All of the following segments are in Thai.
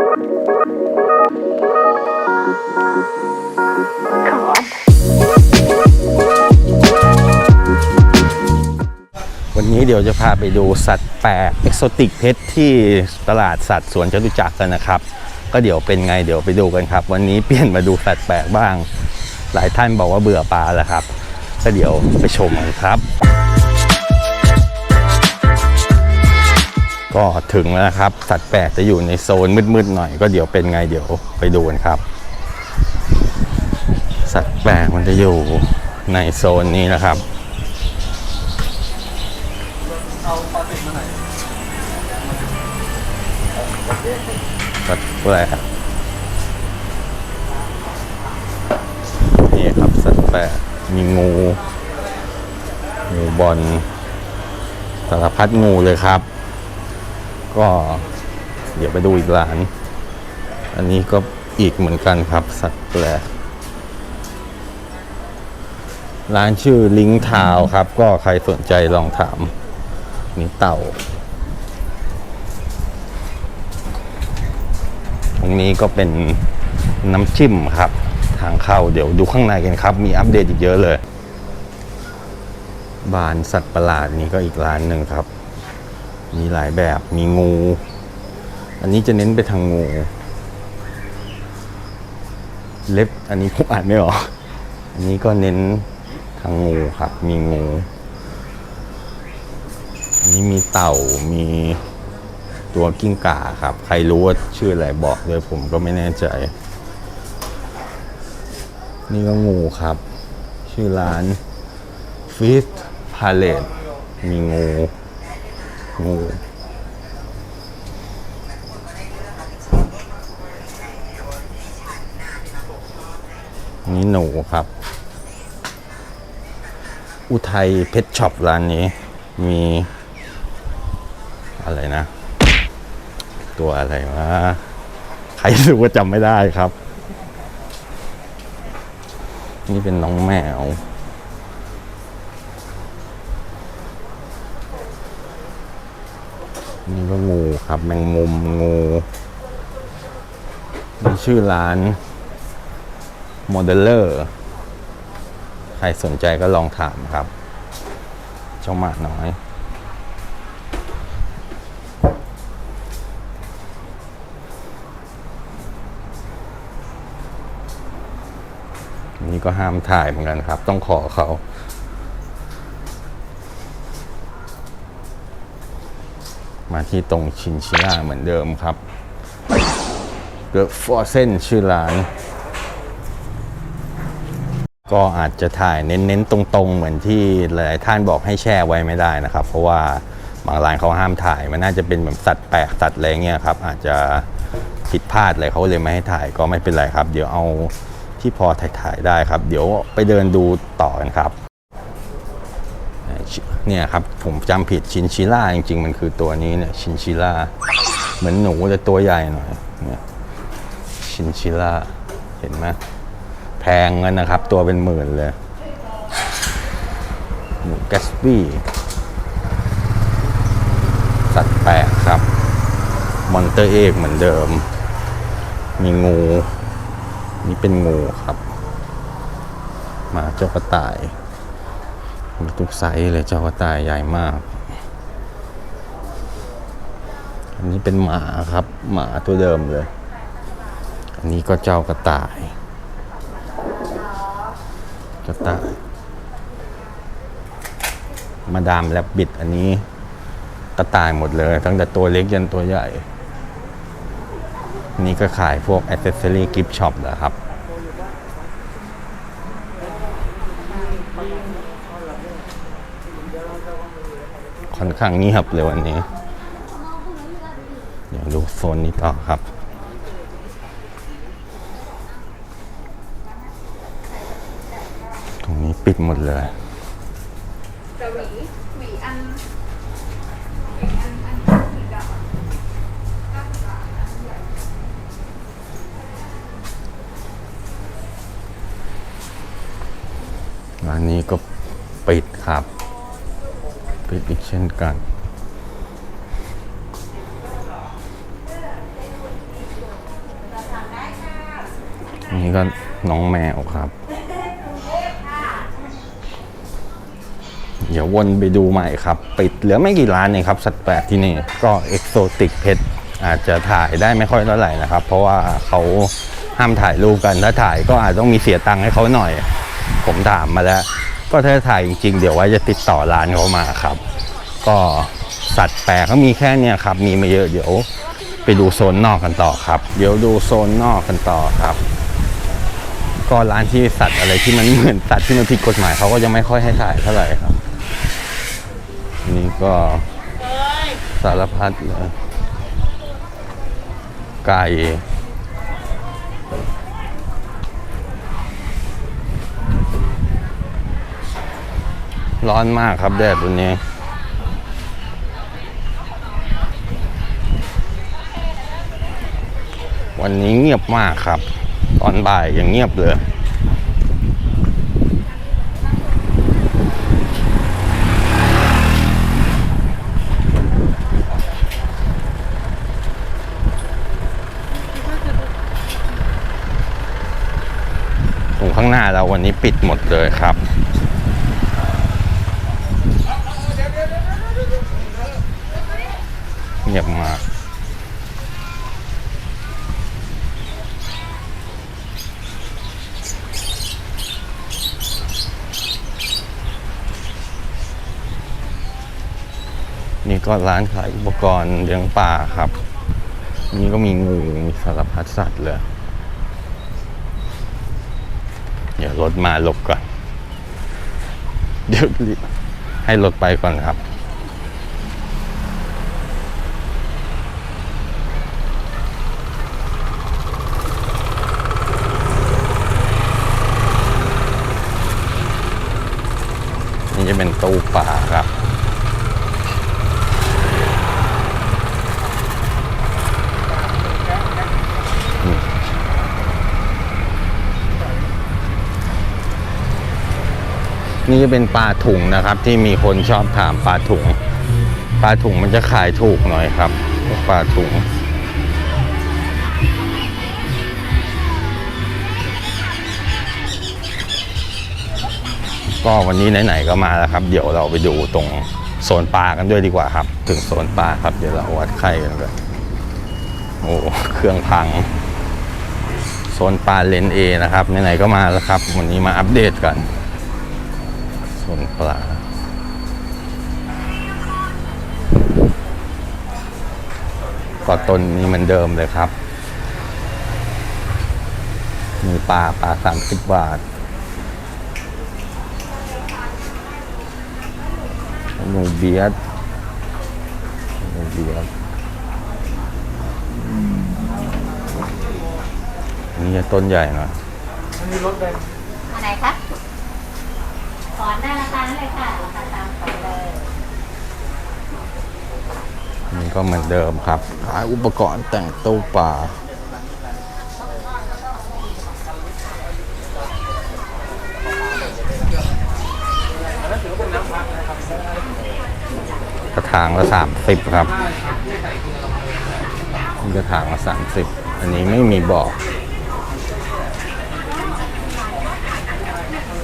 วันนี้เดี๋ยวจะพาไปดูสัตว์แปลกเอกโซติกเพชรที่ตลาดสัตว์สวนจตุจักรกันนะครับ ก็เดี๋ยวเป็นไงเดี๋ยวไปดูกันครับ วันนี้เปลี่ยนมาดูสัตว์แปลกบ้าง หลายท่านบอกว่าเบื่อปลาแล้วครับ ก็เดี๋ยวไปชมกันครับ ก็ถึงแล้วนะครับ สัตว์แปลกจะอยู่ในโซนมืดๆหน่อยก็เดี๋ยวเป็นไงเดี๋ยวไปดูกันครับ สัตว์แปลกมันจะอยู่ในโซนนี้นะครับสัตว์แปลกนี่ครับสัตว์แปลกมีงูงูบอลสารพัดงูเลยครับ ก็เดี๋ยวไปดูอีกร้าน อันนี้ก็อีกเหมือนกันครับ สัตว์แปลกร้านชื่อลิงทาวครับ ก็ใครสนใจลองถาม นี่เต่า ตรงนี้ก็เป็นน้ำจิ้มครับ ทางเข้าเดี๋ยวดูข้างในกันครับ มีอัปเดตอีกเยอะเลย บานสัตว์ประหลาดนี้ก็อีกร้านหนึ่งครับ มีหลายแบบมีงู อันนี้จะเน้นไปทางงู เล็บอันนี้ผมอ่านไม่ออกอันนี้ก็เน้นทางงูครับ มีงู อันนี้มีเต่ามีตัวกิ้งก่าครับ ใครรู้ว่าชื่ออะไรบอกเลยผมก็ไม่แน่ใจ นี่ก็งูครับ ชื่อร้าน Fish Palette มีงู งูนี่หนูครับ อุทัยเพชรช็อปร้านนี้ มี อะไรนะ ตัวอะไรวะใครรู้ว่าจำไม่ได้ครับ นี่เป็นน้องแมว นี่ก็งูครับ แมงมุมงูมีชื่อร้านโมเดลเลอร์ใครสนใจก็ลองถามครับเจ้าหมาน้อย นี่ก็ห้ามถ่ายเหมือนกันครับ ต้องขอเขา มาที่ตรงชินชิล่าเหมือนเดิมครับเกิดฟอร์เซนชื่อร้าน ก็อาจจะถ่ายเน้นๆ ตรงๆ เหมือนที่หลายท่านบอกให้แช่ไว้ไม่ได้นะครับ เพราะว่าบางร้านเขาห้ามถ่าย มันน่าจะเป็นแบบสัตว์แปลกสัตว์อะไรเงี้ยครับ อาจจะผิดพลาดอะไรเขาเลยไม่ให้ถ่ายก็ไม่เป็นไรครับ เดี๋ยวเอาที่พอถ่ายๆได้ครับ เดี๋ยวไปเดินดูต่อกันครับ เนี่ยครับผมจำผิดชินชิล่าจริงๆ มันคือตัวนี้เนี่ยชินชิล่าเหมือนหนูแต่ตัวใหญ่หน่อยเนี่ยชินชิล่าเห็นไหมแพงกันนะครับ ตัวเป็นหมื่นเลย หนูแกสบี้สัตว์แปลกครับมอนเตอร์เอกเหมือนเดิม มีงู นี่เป็นงูครับหมาเจ้ากระต่าย ทุกไซส์เลยเจ้ากระต่ายใหญ่มาก อันนี้เป็นหมาครับ หมาตัวเดิมเลย อันนี้ก็เจ้ากระต่าย กระต่าย มาดามแลบบิดอันนี้ กระต่ายหมดเลย ตั้งแต่ตัวเล็กยันตัวใหญ่อันนี้ก็ขายพวกอ c เซสซอรี่กิฟช็อปนะครับ ค่อนข้างเงียบเลยวันนี้ เดี๋ยวดูโซนนี้ต่อครับ ตรงนี้ปิดหมดเลยร้านนี้ก็ปิดครับ ปิดอีกเช่นกัน นี่ก็น้องแมวครับ เดี๋ยววนไปดูใหม่ครับ ปิดเหลือไม่กี่ร้านเองครับ สัตว์แปลกที่นี่ ก็เอกโซติกเพชรอาจจะถ่ายได้ไม่ค่อยเท่าไหร่นะครับ เพราะว่าเขาห้ามถ่ายรูปกันถ้าถ่ายก็อาจต้องมีเสียตังค์ให้เขาหน่อย ผมถามมาแล้ว ก็ถ้าถ่ายจริงๆเดี๋ยวไว้จะติดต่อร้านเขามาครับ ก็สัตว์แปลกก็มีแค่เนี้ยครับ มีม่เยอะเดี๋ยวไปดูโซนนอกกันต่อครับ เดี๋ยวดูโซนนอกกันต่อครับ ก็ร้านที่สัตว์อะไรที่มันเหมือนสัตว์ที่มันผิดกฎหมายเขาก็ยังไม่ค่อยให้ถ่ายเท่าไหร่ครับ นี่ก็สารพัดเลยไก่ ร้อนมากครับแดดวันนี้ วันนี้เงียบมากครับ ตอนบ่ายยังเงียบเลยตรงข้างหน้าเราวันนี้ปิดหมดเลยครับ เงียบมากนี่ก็ร้านขายอุปกรณ์เลี้ยงปลาครับ นี่ก็มีงูมีสารพัดสัตว์เลย เดี๋ยวรถมาหลบก่อน เดี๋ยวให้รถไปก่อนครับ นี่จะเป็น ตู้ปลาครับ นี่จะเป็นปลาถุงนะครับ ที่มีคนชอบถามปลาถุง ปลาถุงมันจะขายถูกหน่อยครับ ปลาถุง ก็วันนี้ไหนๆก็มาแล้วครับ เดี๋ยวเราไปดูตรงโซนปลากันด้วยดีกว่าครับ ถึงโซนปลาครับเดี๋ยวเราวัดไข่กันเลยโอ้เครื่องพังโซนปลาเลนเอนะครับไหนๆก็มาแล้วครับ วันนี้มาอัปเดตกันโซนปลาก็ต้นนี้เหมือนเดิมเลยครับ มีปลาปลาสามสิบบาท หนูเบียดหนูเบียดนี่จะต้นใหญ่หน่อยอันไหนคะถอนได้ราคานั้นเลยค่ะราคาตามไปเลยนี่ก็เหมือนเดิมครับขายอุปกรณ์แต่งตู้ปลา ถางละสามสิบครับกระถางละสามสิบอันนี้ไม่มีบอก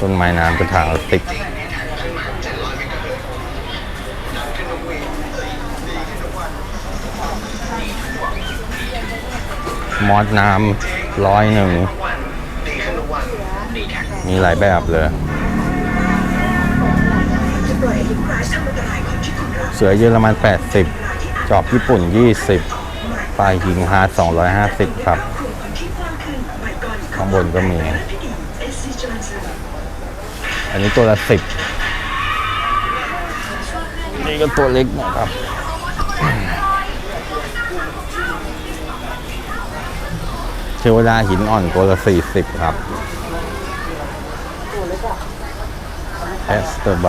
ต้นไม้น้ำกระถางละสิบมอสน้ำร้อยหนึ่งมีหลายแบบเลย สือเยอรมัน 80 จอบญี่ปุ่น 20ปลายหิงฮา250 ครับ ข้างบนก็มี อันนี้ตัวละ 10 นี่ก็ตัวเล็กนะครับเทวดาหินอ่อนตัวละ 40 ครับแอสเตอร์ไบ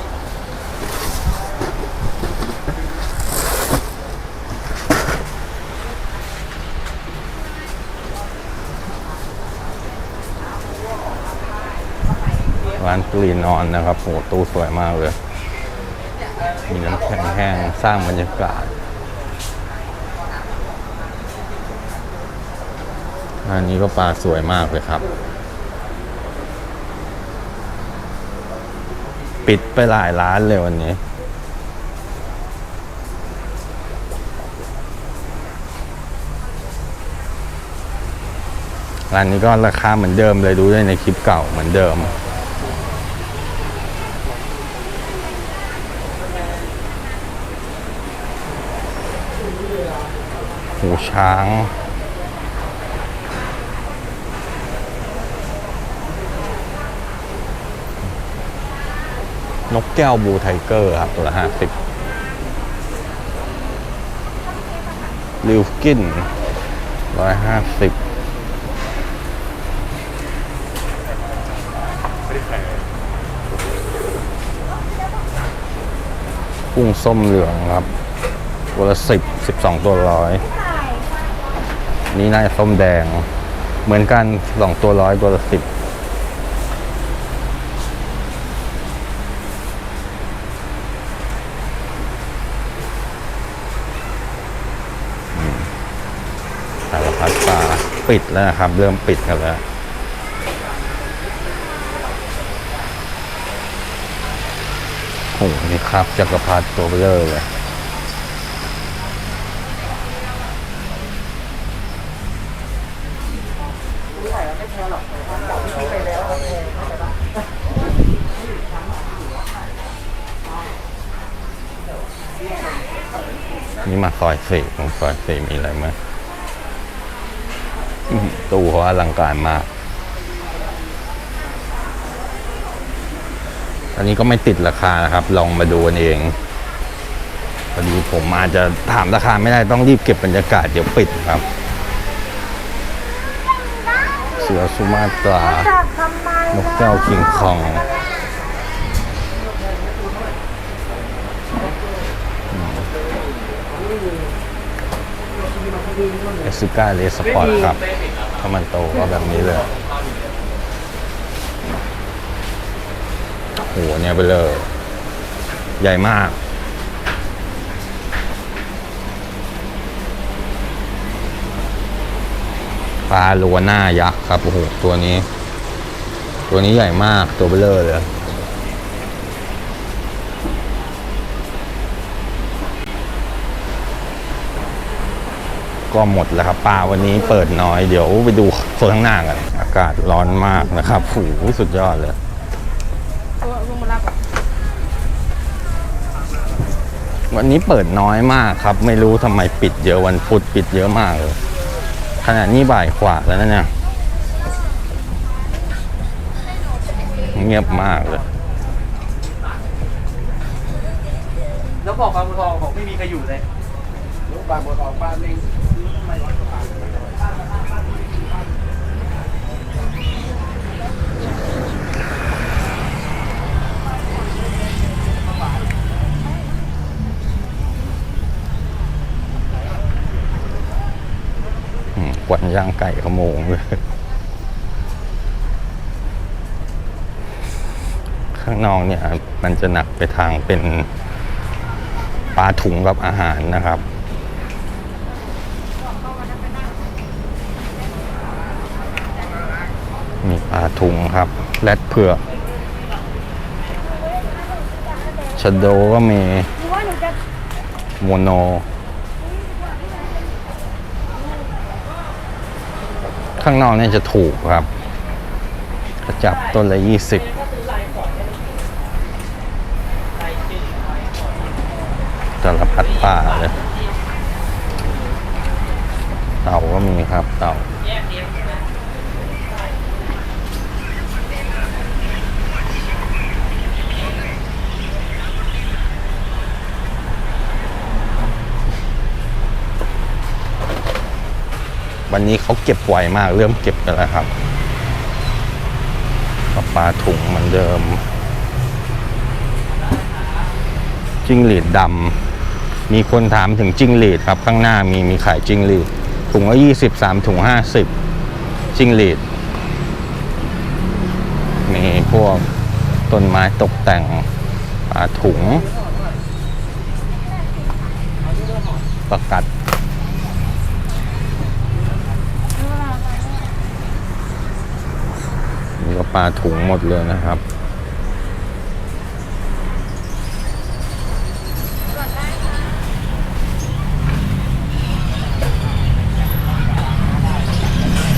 ร้านกรีนนอนนะครับโหตู้สวยมากเลย มีน้ำแข็งแห้งสร้างบรรยากาศอันนี้ก็ปลาสวยมากเลยครับ ปิดไปหลายร้านเลยวันนี้ร้านนี้ก็ราคาเหมือนเดิมเลยดูได้ในคลิปเก่าเหมือนเดิม หูช้าง นกแก้วบูไทเกอร์ครับ ตัวละห้าสิบลิวกินร้อยห้าสิบกุ้งส้มเหลืองครับตัวละสิบสิบสองตัวร้อย นี่น่าจะส้มแดง เหมือนกันสองตัวร้อยตัวละสิบสารพัดปลาปิดแล้วนะครับ เริ่มปิดกันแล้วโอ้โหนี่ครับจักรพรรดิตัวเบลอเลย นี่มาซอยสี่ตรงซอยสี่มีอะไรไหมตู้เขาอลังการมาก อันนี้ก็ไม่ติดราคานะครับ ลองมาดูกันเองพอดีผมอาจจะถามราคาไม่ได้ต้องรีบเก็บบรรยากาศเดี๋ยวปิดครับ สือสุมาตรานกแก้วคิงคองเอสซิก้าเลสปอร์ตครับ ถ้ามันโตก็แบบนี้เลยโหเนี่ยไปเลย ใหญ่มาก ปลาลัวหน้ายักษ์ครับโอ้โหตัวนี้ ตัวนี้ใหญ่มากตัวเบลเลอร์เลยก็หมดแล้วครับปลาวันนี้เปิดน้อยเดี๋ยวไปดูโซนข้างหน้ากัน อากาศร้อนมากนะครับโอ้สุดยอดเลยวันนี้เปิดน้อยมากครับ ไม่รู้ทำไมปิดเยอะวันพุธปิดเยอะมากเลย ขณะนี้บ่ายขวาแล้วนะเนี่ยเงียบมากเลย แล้วบอกบางบัวทองบอกไม่มีใครอยู่เลยบางบัวทองบ้านเล่งอืมก วนย่างไก่ขโมงเลยข้างนอกเนี่ยมันจะหนักไปทางเป็นปลาถุงกับอาหารนะครับ มีปลาถุงครับ แรดเผือกชะโดก็มีโมโน ข้างนอกเนี่ยจะถูกครับกระจับต้นละยี่สิบสารพัดป่าเลย เต่าก็มีครับเต่า วันนี้เขาเก็บไวมาก เริ่มเก็บกันแล้วครับก็ปลาถุงเหมือนเดิม จิ้งหรีดดำมีคนถามถึงจิ้งหรีดครับ ข้างหน้ามีมีขายจิ้งหรีด ถุงละยี่สิบสามถุงห้าสิบจิ้งหรีด มีพวกต้นไม้ตกแต่งปลาถุงประกัด นี่ ก็ปลาถุงหมดเลยนะครับ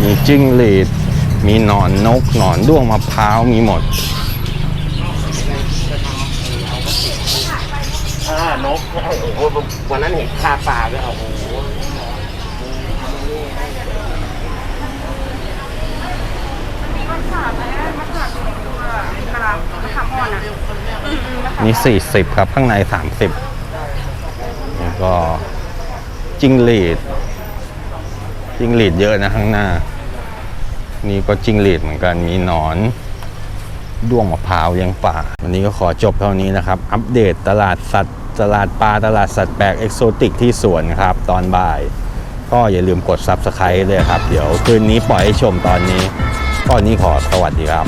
มีจิ้งหรีด มีหนอนนก หนอนด้วงมะพร้าว มีหมดอ่านกโอ้โหวันนั้นเห็นคาปลาด้วยโอ้โห มีมะขามอะไรนะมะขามอยู่ในตัวมะ ขามอ่อนอะอืมอืมมะขามนี่40ครับข้างใน30แล้วก็จิงหรีดจิงหรีดเยอะนะข้างหน้า นี่ก็จิงหรีดเหมือนกันมีหนอนด้วงมะพร้าวยังป่า วันนี้ก็ขอจบเท่านี้นะครับ อัปเดตตลาดสัตว์ ตลาดปลา ตลาดสัตว์แปลกเอกโซติกที่สวนครับ ตอนบ่าย ก็อย่าลืมกด Subscribe เลยครับ เดี๋ยวคืนนี้ปล่อยให้ชมตอนนี้ตอนนี้ขอสวัสดีครับ